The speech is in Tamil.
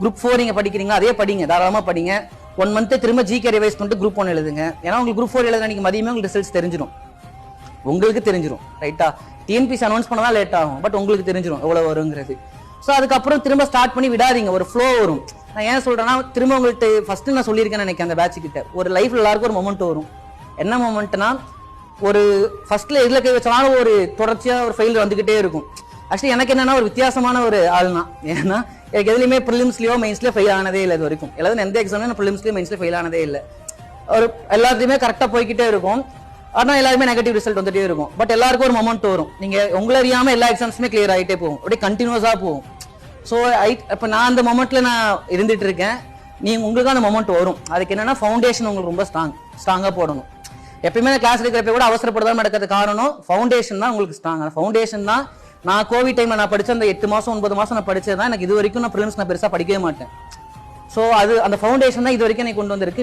குரூப் ஃபோர் நீங்க படிக்கிறீங்களா? அதே படிங்க தாராளமா படிங்க. ஒன் மந்த் திரும்ப ஜிகே ரிவைஸ் பண்ணிட்டு குரூப் ஒன் எழுதுங்க. ஏன்னா உங்களுக்கு குரூப் ஃபோர் எழுத அன்னைக்கு மதியமே உங்களுக்கு ரிசல்ட்ஸ் தெரிஞ்சிடும் உங்களுக்கு தெரிஞ்சிடும் ரைட்டா T N P C announce பண்ணதான் லேட் ஆகும் பட் உங்களுக்கு தெரிஞ்சிடும் எவ்வளவு வருங்கிறது. ஸோ அதுக்கப்புறம் திரும்ப ஸ்டார்ட் பண்ணி விடாதீங்க ஒரு ஃப்ளோ வரும். நான் ஏன் சொல்றேன்னா திரும்ப உங்கள்கிட்ட ஃபர்ஸ்ட் நான் சொல்லியிருக்கேன் நினைக்கிறேன் அந்த பேட்ச் கிட்ட. ஒரு லைஃப்ல எல்லாருக்கும் ஒரு மொமெண்ட் வரும். என்ன மொமெண்ட்னா ஒரு ஃபர்ஸ்ட்ல எதுல கை வச்சாலும் ஒரு தொடர்ச்சியா ஒரு ஃபெயில் வந்துகிட்டே இருக்கும். ஆக்சுவலி எனக்கு என்னன்னா ஒரு வித்தியாசமான ஒரு ஆள் தான் ஏன்னா எனக்கு எதுலையுமே ப்ரிலிம்ஸ்லயோ மெயின்ஸ்லயோ ஃபெயில் ஆனதே இல்லை இது வரைக்கும். எல்லாரும் எந்த எக்ஸாம்லையும் நான் ப்ரிலிம்ஸ்லயோ மெயின்ஸ்லயோ ஃபெயில் ஆனதே இல்லை. ஒரு எல்லாத்தையுமே கரெக்டாக போய்கிட்டே இருக்கும். ஆனால் எல்லாருமே நெகட்டிவ் ரிசல்ட் வந்துட்டே இருக்கும். பட் எல்லாருக்கும் ஒரு மொமெண்ட் வரும். நீங்கள் உங்களை அறியாமல் எல்லா எக்ஸாம்ஸுமே கிளியர் ஆகிட்டே போகும். அப்படியே கண்டினியூஸாக போகும். ஸோ ஐ இப்போ நான் அந்த மொமெண்ட்டில் நான் இருந்துட்டு இருக்கேன். நீங்கள் உங்களுக்கு அந்த மொமெண்ட் வரும். அதுக்கு என்னென்னா ஃபவுண்டேஷன் உங்களுக்கு ரொம்ப ஸ்ட்ராங் ஸ்ட்ராங்காக போடணும். எப்பயுமே கிளாஸ் எடுக்கிறப்ப கூட அவசரப்படுதான் நடக்கிறது காரணம் ஃபவுண்டேஷன் தான் உங்களுக்கு ஸ்ட்ராங் அந்த ஃபவுண்டேஷன் தான் நான் கோவிட் டைம்ல நான் படிச்ச அந்த எட்டு மாசம் ஒன்பது மாசம் நான் படித்தது தான் எனக்கு இது வரைக்கும் நான் ப்ரிலிம்ஸ் நான் பெருசா படிக்கவே மாட்டேன். ஸோ அது அந்த ஃபவுண்டேஷன் தான் இது வரைக்கும் எனக்கு கொண்டு வந்திருக்கு.